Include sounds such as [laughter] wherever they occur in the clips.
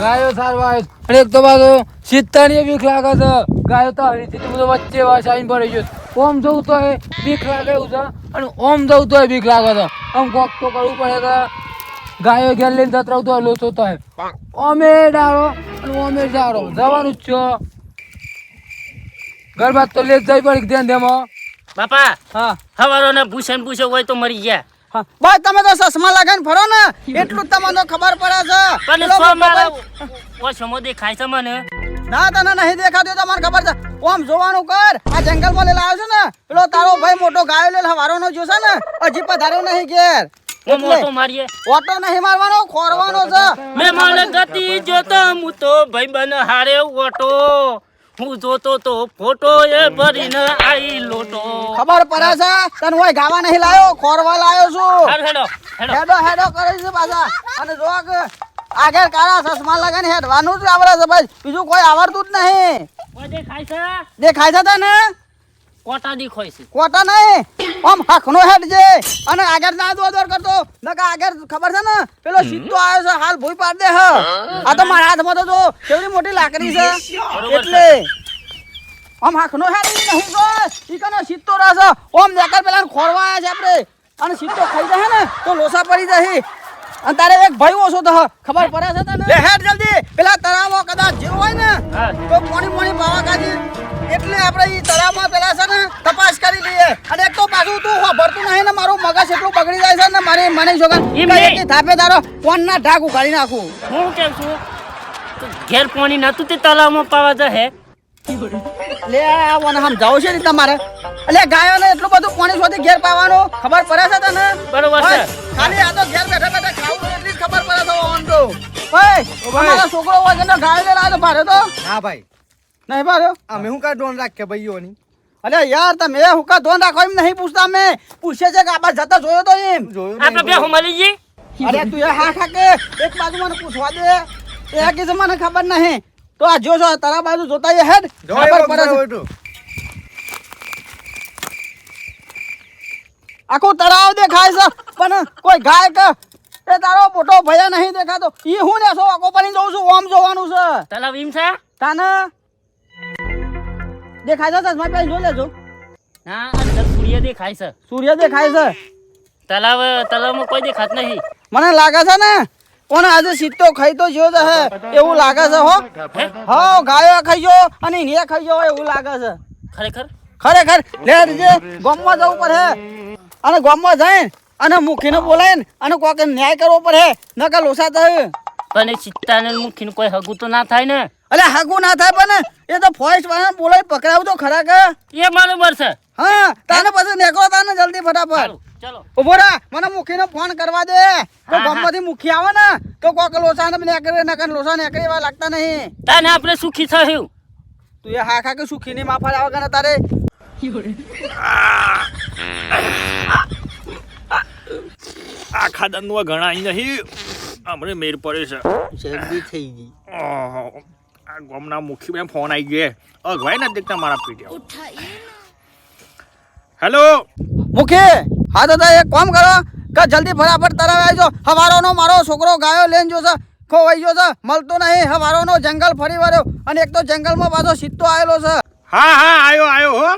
ગાયો સારવા અને એક તો પાછો સિત્તાની બીક લાગે છે. ગાયો તો હરીથી બધું વચ્ચે વાસ આવીને પડી ગયો ઓમ જવું તો એ બીક લાગે એવું છે અને ઓમ જવું તો બીક લાગે છે. આમ કોક તો કરવું પડે કે ગાયો ઘેર લઈને જતરાવ રહું તો લોચો તો ઓમે ડાળો અને ઓમે ડાળો જવાનું જ છો. ઘર બાદ તો લેટ જઈ પડી ધ્યાન દેમો બાપા હા. હવારો ને પૂછે ને ભૂસે હોય તો મરી ગયા. બસ તમે તો ચશ્મા લગાવીને ફરો ને. એટલું તમને ખબર પડે છે. પણ સો મારા મોબાઈલ- ઓ સમો દેખાય છે મને? ના તને નહીં દેખાતું તો મને ખબર છે. ઓમ જોવાનું કર. આ જંગલમાં લેલા આવ્યો છે ને પેલો તારો ભાઈ મોટો ગાયો લઈ જો જોશે ને હજી પધાર્યો નહીં ઘેર. મોટો મારીએ. ઓટો નહીં મારવાનો ખોરવાનો છે. મેં મારે ગતિ જોતો હું તો ભાઈ બન હારે ઓટો. હું જોતો તો ફોટો એ ભરીને આઈ લોટો ખબર પડે છે? તને હોય ગાવા નહીં લાયો? ખોરવા લાયો છું. હેડો હેડો હેડો. હેડો કરે છે પાછા. અને જો કે આગળ કાળા ચશ્મા લગાવીને હેડવાનું જ આવડે છે ભાઈ. બીજું કોઈ આવડતું જ નહીં. દેખાય છે? દેખાય છે તને? કોટા દેખાય છે? કોટા નહીં. આમ હખનો હેડ જે. અને આગળ ના દોડ દોર કરતો. નકા આગળ ખબર છે ને? પેલો સીધો આવ્યો છે હાલ ભૂઈ પાડ દે હ. આ તો મારા હાથમાં તો જો કેવડી મોટી લાકડી છે. એટલે આમ હખનો હેડ નહીં તો ઈ કને સીધો રહેશે ઓમ નકર પેલા ખોરવા આયા છે આપણે. અને સીધો ખાઈ જાય ને તો લોસા પડી જાય. અને તારે એક ભાઈ ઓછો તો ખબર પડે છે તને? લે હેડ જલ્દી. પેલા તળાવમાં કદાચ જીવ હોય ને હા. તો મોણી મોણી પાવા કાઢી એટલે આપણે ઈ તળાવમાં પેલા છે ને તપાસ કરી લઈએ. અને એક તો પાછું તું ભરતું નહીં ને મારું મગજ એટલું બગડી જાય છે ને મારી મને નહીં. એકી થાપે તારો ફોનના ના ઢાક ઉગાડી નાખું. હું કેમ છું? ઘેર પાણી નતું તે તલાવમાં પાવા જશે લે આ મને સમજાવો છે ને તમારે. એટલે ગાયોને એટલું બધું પાણી શોધી ઘેર પાવાનું ખબર પડે છે તને? બરોબર છે. ખાલી આ તો ઘેર બેઠા બેઠા ખાવું એટલી જ ખબર પડે તો ઓન તો. ઓય તમારો છોકરો ને ગાયો લઈને આવ્યો તો ભારે તો. હા ભાઈ. નહીં ભાર્યો અમે હું કા ડોન રાખીએ ભાઈઓની? અરે યાર તમે હુકા ડોન રાખો એમ નહીં પૂછતા અમે. પૂછે છે કે આબા જતા જોયો તો એમ. જોયું આપણે બે હું મળી જઈએ અરે તું એ હા ખા કે એક બાજુ મને પૂછવા દે. એ કે મને ખબર નહીં. તો આ જો છો તારા બાજુ જોતા હે હેડ. ખબર પડે આખું તળાવ દેખાય છે. પણ કોઈ ગાય કે એ તારો મોટો ભયા નહીં દેખાતો. ઈ હું ને સો આખો પડી જઉં છું ઓમ જોવાનું છે. તલાવ એમ છે? તાને દેખાય છે ચશ્મા પહેરી જો લેજો. ના અંદર સૂર્ય દેખાય છે. સૂર્ય દેખાય છે. તલાવ તલાવમાં કોઈ દેખાત નહીં. મને લાગે છે ને કોને આજે સીટો ખાઈ તો જો છે એવું લાગે છે હો. હા? ગાયો ખાઈ ગયો અને ઈંડિયા ખાઈ ગયો એવું લાગે છે. ખરેખર? ખરેખર? લે જે ગામમાં જવું પડે. અને ગામમાં જાય અને મુખીને બોલાય અને કોકે ન્યાય કરવો પડે નકર લોસા થાય. પણ એ ચિત્તાને મુખીને કોઈ હગું તો ના થાય ને? અલે હગું ના થાય પણ એ તો ફોરેસ્ટ વાળા બોલાય પકડાવું તો ખરા કે? એ બરોબર છે. હા તાને પછી નીકળો તાને જલ્દી ફટાફટ. ચલો. ઊભો રા મને મુખીને ફોન કરવા દે. તો. ગામમાંથી મુખી આવે ને. તો કોક લોસા ને નીકળે નકર લોસા નીકળે એવા લાગતા નહીં. તાને આપણે સુખી થયું. તું એ હા ખા કે સુખીની માફા આવે કે તારે. આ ખાદાનું ગણાય નહીં. હમણાં મેર પડે છે. શરદી થઈ ગઈ. આ ગામના મુખી બેન ફોન આવી ગયો. અગવાય ના દેખતા મારા પીઠે હેલો મુખી હા દાદા એક કામ કરો. કે જલ્દી ફટાફટ તરફ આવજો. હવારોનો મારો છોકરો ગાયો લઈને જોશે છે. ખોવાઈ ગયો છે. મળતો નહીં. હવારોનો જંગલ ફરી વળ્યો. અને એક તો જંગલમાં પાછો સીધો આવેલો છે. હા હા આયો આયો હો.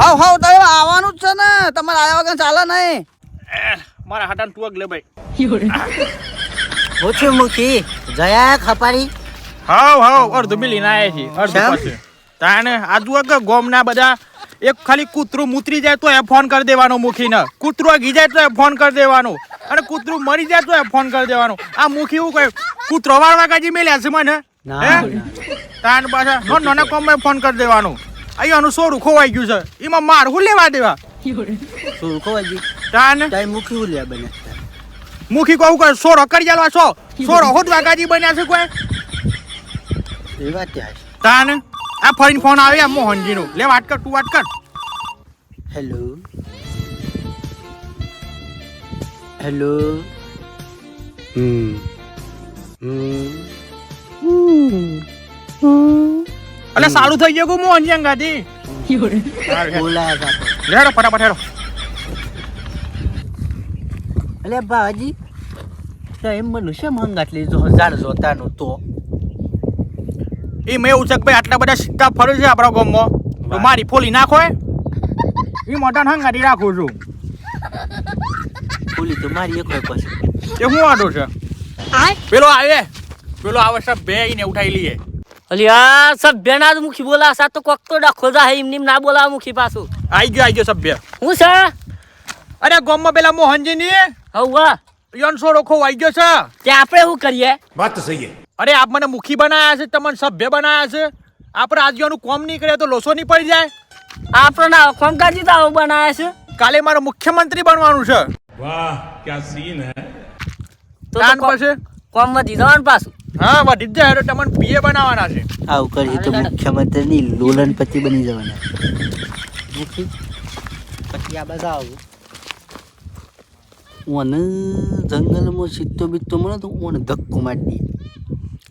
હાવ હાવ તો આવવાનું જ છે ને. તમારે આવ્યા વગર ચાલે નહીં. એ, મારા હાટાને ટુવક લે ભાઈ. ઓછું મૂકી. જયા ખપારી. હાવ હાવ અડધું મિલી ના આવ્યા છીએ. અડધું પાસે તાને આજુ કે ગોમના બધા એક ખાલી કૂતરું મૂતરી જાય તો એ ફોન કરી દેવાનો મુખીને કૂતરું ઘી જાય તો એ ફોન કરી દેવાનું. અને કૂતરું મરી જાય તો એ ફોન કરી દેવાનું. આ મુખી એવું કહે કૂતરો વાળવા કાજી મેલ્યા છે મને. હે? તાન પાછા નો નાના કોમ ફોન કરી દેવાનું. અહીંયાનું સોરું ખોવાઈ ગયું છે. એમાં માર હું લેવા દેવા? સોરું ખોવાઈ ગયું. તાન? તાઈ મુખી હું લેવા બને મુખી કહું કે સોરો કરી જાલવા છો. સોરો હોદવા ગાજી બન્યા છે કોઈ? એ વાત ત્યાં તાન? આ ફરીને ફોન આવે આ મોહનજીનું. લે વાત કર તું વાત કર. હેલો હેલો હમ. હમ. એટલે સારું થઈ ગયું મોહનજી અંગાથી ગાધી હતા લેડો ફટાફટ હેડો. અલે ભાજી તો એમ મને શેમ હંગાત લીધો હજાર જોતાનું તો? એ મેં એવું છે કે ભાઈ આટલા બધા સિક્કા ફરે છે આપણા ગામમાં. તો મારી ફોલી નાખો એ મોટા હંગાડી રાખું છું. ફોલી તો મારી એક હોય પછી. એ શું વાંધો છે? પેલો આવે. પેલો આવે છે બે ને ઉઠાઈ લઈએ. અલ્યા સભ્ય ના જ મુખી બોલા સા તો કોક તો ડખો નિમ ના બોલાવ મુખી પાછું. આઈ ગયો આઈ ગયો સભ્ય. હું છે? અરે ગોમમાં પેલા મોહનજી ની હવા યોન સો રોખો આઈ ગયો છે. તે આપણે શું કરીએ? તો સહી અરે આપ મને મુખી બનાયા છે તમને સભ્ય બનાયા છે. આપણે આજ્યાનું કોમ નહીં કરે તો લોસો નહીં પડી જાય. આપણને કોમકાજી તો બનાયા છે. કાલે મારે મુખ્યમંત્રી બનવાનું છે. વાહ ક્યાં સીન કોમમાં દીધો ને પાછું. હા વધી દીધા હેડો તમને પીએ બનાવવાના છે. આવું કરી તો મુખ્યમંત્રી ની લોલનપતિ બની જવાના. પછી આ બધા આવું. ઓને જંગલમાં સીતો બીતો મળે તો ઓને ધક્કો મારી દે.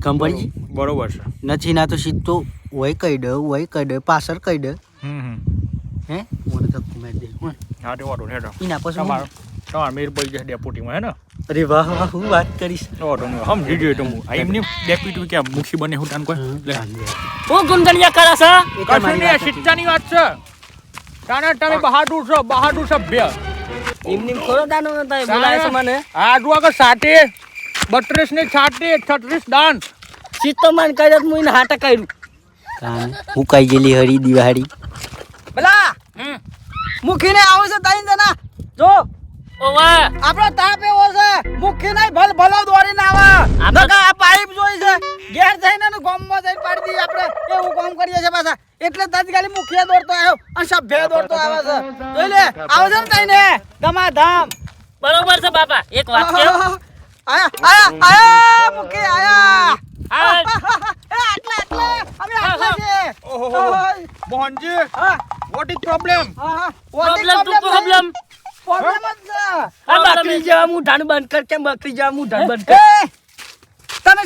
ખંભાળજી બરોબર. છે. નથી ના તો સીતો હોય કહી દે હોય કહી દે પાછળ કહી દે. હે? ઓને ધક્કો મારી દે. હા તે વાંધો હેડો. એના પછી તમારો તમારો મેર પડી જશે ડેપોટીમાં હે ને અરે વાહ વાહ હું વાત કરીશ. ઓ તમે હમ વિડિયો તો હું આ એમની ડેપ્યુટી કે મુખી બને હું તાન કોઈ? લે. હું ગુનગણિયા કરા સા કશું શિક્ષાની વાત છે. તાને તમે બહાદુર છો બહાદુર સભ્ય. એમની ખોરો દાનો નતા બોલાય છે મને. આ જો આગળ સાટે બત્રીસ ને છાટે છત્રીસ દાન. સીતો માન કર્યો હું એને હાટે કર્યું. કાન હું કઈ ગયેલી હરી દિવાળી. પેલા મુખીને આવો છે તાઈ જણા. જો ઓવે. આપણો તાપ એવો છે મુખી નહીં ભલ ભલો દોડીને આવે. આપણે- નકર આ પાઇપ જોઈ છે ઘેર જઈને ને ગામમાં જઈને પાડી દઈએ આપણે. એવું કામ કરીએ છે પાછા. એટલે તાત્કાલિક મુખીએ દોડતો આવ્યો અને સભ્ય દોડતો આવે છે. જોઈ લે આવે છે ને તઈને. ધમા ધમ બરોબર છે બાપા એક વાત કે આયા આયા આયા મુખી આયા. [laughs] એ આટલા આટલા. અમે આટલા છે ઓહો મોહનજી હા વોટ ઇઝ પ્રોબ્લેમ હા પ્રોબ્લેમ પ્રોબ્લેમ જ. આ બકરી જેવા મુઢાને બંધ કર કેમ બકરી જેવા મુઢાણ બંધ કર? એ,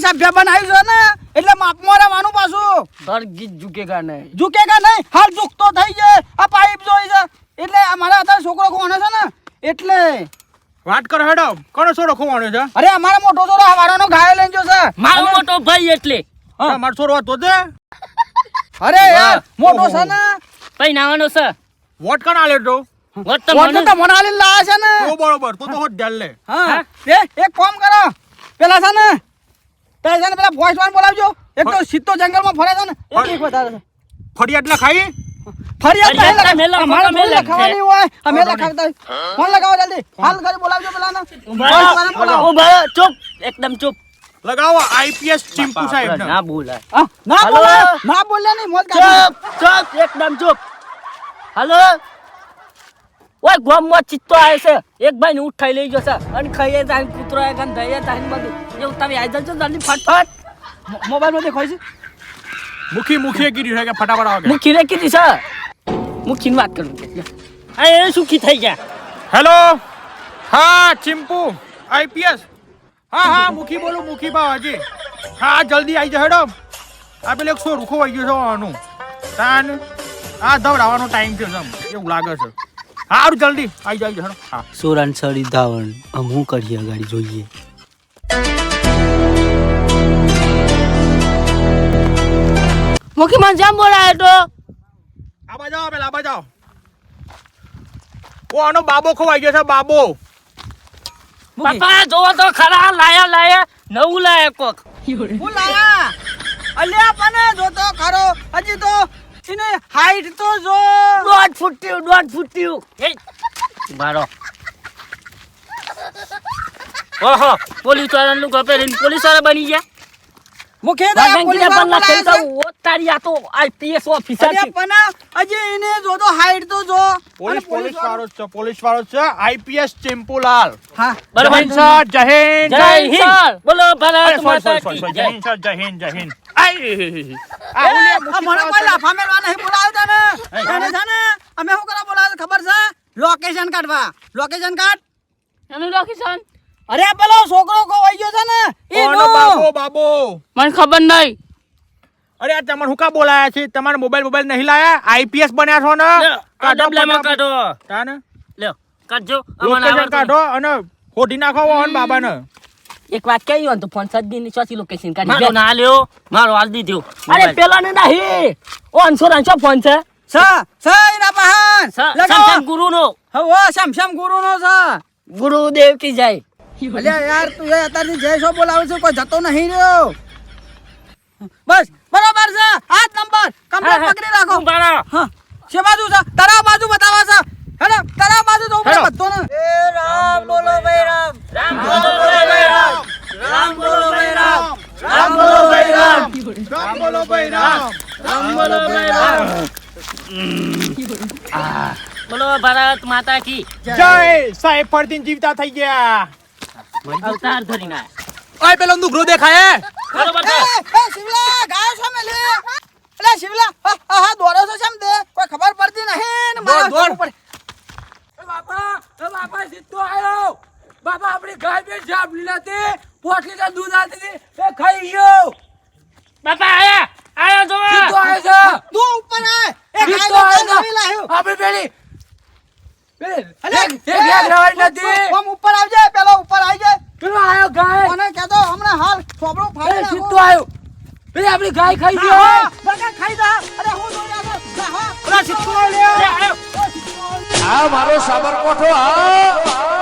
સભ્ય બનાવ્યું છે ને એટલે માપમાં રહેવાનું પાછું. ઘર ગીત ઝુકેગા નહીં. ઝૂકેગા નહીં હાલ ઝૂકતો થઈ જાય આ પાઇપ જોઈ છે. એટલે અમારા અત્યારે છોકરો કોણે છે ને એટલે. વાત કરો હેડો. કોનો છોરો ખોવાનો છે? અરે અમારા મોટો છોરો હવારોનો ઘાયલ લઈને જો છે. મારો મોટો ભાઈ એટલે. મારો છોરો હતો તે? અરે યાર મોટો છે ને. ભાઈ નાવાનો છે. વોટ કના લેતો તો? મને તો મને હાલીને લાવે છે ને. તો બરોબર તો તો હોટ ધ્યાન લે. હા એ એક કામ કરો. પેલા છે ને પેલા છે ને પેલા voice man બોલાવજો. એક તો સીધો જંગલમાં ફરે છે ને એક એક વધારે છે. ફરિયાદ લખાઈ ફરિયાદ નહીં ના મેલા લખા- અમારે ખોટા મેલા થોડી લખાવાની હોય. અમે લખાવતા હોય. ફોન લગાવો જલ્દી. હાલ ઘરે બોલાવજો પેલા ને બોલાવો. ઊભા ચૂપ એકદમ ચૂપ. લગાવો આઈપીએસ ચિંપુ સાહેબ ના બોલાય. ના હાલો. ના બોલે નહીં મોત ચૂપ ચૂપ એકદમ ચૂપ. હાલો. ઓય ગોમમાં ચિત્તો આવે છે. એક ભાઈ ને ઉઠાઈ લઈ જશે અને ખાઈએ જાય કૂતરો આવે અને દઈએ જાય બધું. એવું તમે આવી જજો જલ્દી ફટફટ. મો- મોબાઈલમાં દેખાય છે? મુખી મુખીએ કીધું છે કે ફટાફટ આવે કે મુખી ને કીધી છે? મુખી વાત કરું આ એ સુખી થઈ ગયા. હેલો હા ચિમ્પુ આઈપીએસ. હા હા મુખી બોલું મુખી બાવાજી હા જલ્દી આવી જાય હેડો. આ પેલો એક સો રૂખો આવી ગયો છે આનું તાન આ દવડાવવાનો ટાઈમ છે એવું લાગે છે. હારું જલ્દી. આવી જાય હેડો. હા. સોરાન સળી ધાવણ આમ હું કરીએ ગાડી જોઈએ? મુખી જેમ બોલાય તો. આબા જાઓ પેલા આબા જાઓ. ઓ આનો બાબો ખોવાઈ ગયો છે બાબો. બાપા જોવો તો ખરા લાયા લાયા નવું લાયા કોક. હું લાયા? અલ્યા પણ જોતો ખરો હજી તો એને હાઈટ તો જો. દોઢ ફૂટ્યું દોઢ ફૂટ્યું. એ મારો. ઓહો પોલીસવાળા કપેરીને કપે પોલીસવાળા બની ગયા? મુખે વાગંગીના પલ્લા ખેલતા હું તારી આ તો આઈપીએસ ઓફિસર છે. પણ હજી એને જોતો હાઈટ તો જો. પોલીસ પોલીસ વાળો. જ છે પોલીસ વાળો જ છે. આઈપીએસ ચિંપુલાલ હા. બરાબર. સર જય હિન્દ. જય હિન્દ બોલો ભારત માતા કી જય હિન્દ સર જય હિન્દ જય હિન્દ. આઈ. આ મને કોઈ લાફા મેલવા નહીં બોલાવતા ને એને છે ને અમે શું કરવા બોલાવે ખબર છે? લોકેશન કાઢવા. લોકેશન કાઢ. એનું લોકેશન અરે પેલો છોકરો ખોવાઈ ગયો છે ને એનો બાબો બાબો? મને ખબર નહીં. અરે આ તમારે હું કા બોલાયા છે? તમારે મોબાઈલ મોબાઈલ નહીં લાયા? આઈપીએસ બન્યા છો ને? કાઢો આ કાઢો. તા ને લે કાઢજો. અમને કાઢો અને હોડી નાખો ઓન બાબાને. એક વાત કહી હોય તો ફોન સદ્દી ની ચોથી લોકેશન કાઢી. મારો ના લ્યો મારો હાલ દીધો. અરે પેલા ને નહીં. ઓ અંશો રાંચો ફોન છે? સ સ એના પહાન. લગાવો. ગુરુ નો હવો શમ શમ ગુરુ નો છે. ગુરુદેવ કી જય. [laughs] અલ્યા યાર તું એ અત્યારથી જય શો બોલાવે છે કોઈ જતો નહીં રહ્યો. બસ બરોબર છે. આ જ નંબર કમ્પ્લીટ પકડી રાખો. હા છે બાજુ છે તારા બાજુ બતાવા છે. હેલો તારા બાજુ તો ઉપર બધો ને એ રામ બોલો ભાઈ રામ રામ બોલો ભાઈ રામ રામ બોલો ભાઈ રામ રામ બોલો ભાઈ રામ રામ બોલો ભાઈ રામ રામ બોલો ભાઈ રામ બોલો ભારત માતા કી. જય સાહેબ ફરતીન જીવતા થઈ ગયા. અવતાર ધરીને ઓય પેલો નુગરો દેખાય? બરોબર છે એ શિવલા ગાયો છે મેલે અલે શિવલા હા હા હા દોડો છો કેમ તે કોઈ ખબર પડતી નહીં ને મારા દોડ, દોડ. ઉપર એ બાપા એ બાપા સીધો આવ્યો બાપા આપણી ગાય બે જાપ લીલાતી પોટ લીટર દૂધ આલતી હતી એ ખાઈ ગયો બાપા આયા આયા જો સીધો આવ્યો છે તું ઉપર આય એ સીધો ગાય આવ્યો નવી લાવ્યો છે આપણી પેલી પેલી અલે એક- એક એક રવાડી નથી ઓમ ઉપર આવજે પેલો ઉપર આવી જાય પેલો આવ્યો ગાય. કોને કહેતો હમણાં હાલ એ ફાડી સીધો આવ્યો પેલી આપણી ગાય ખાઈ ગયો હા ખાઈ જા અરે હું દોડ્યા તો હા પેલા આયો. મારો સાબરકોઠો આ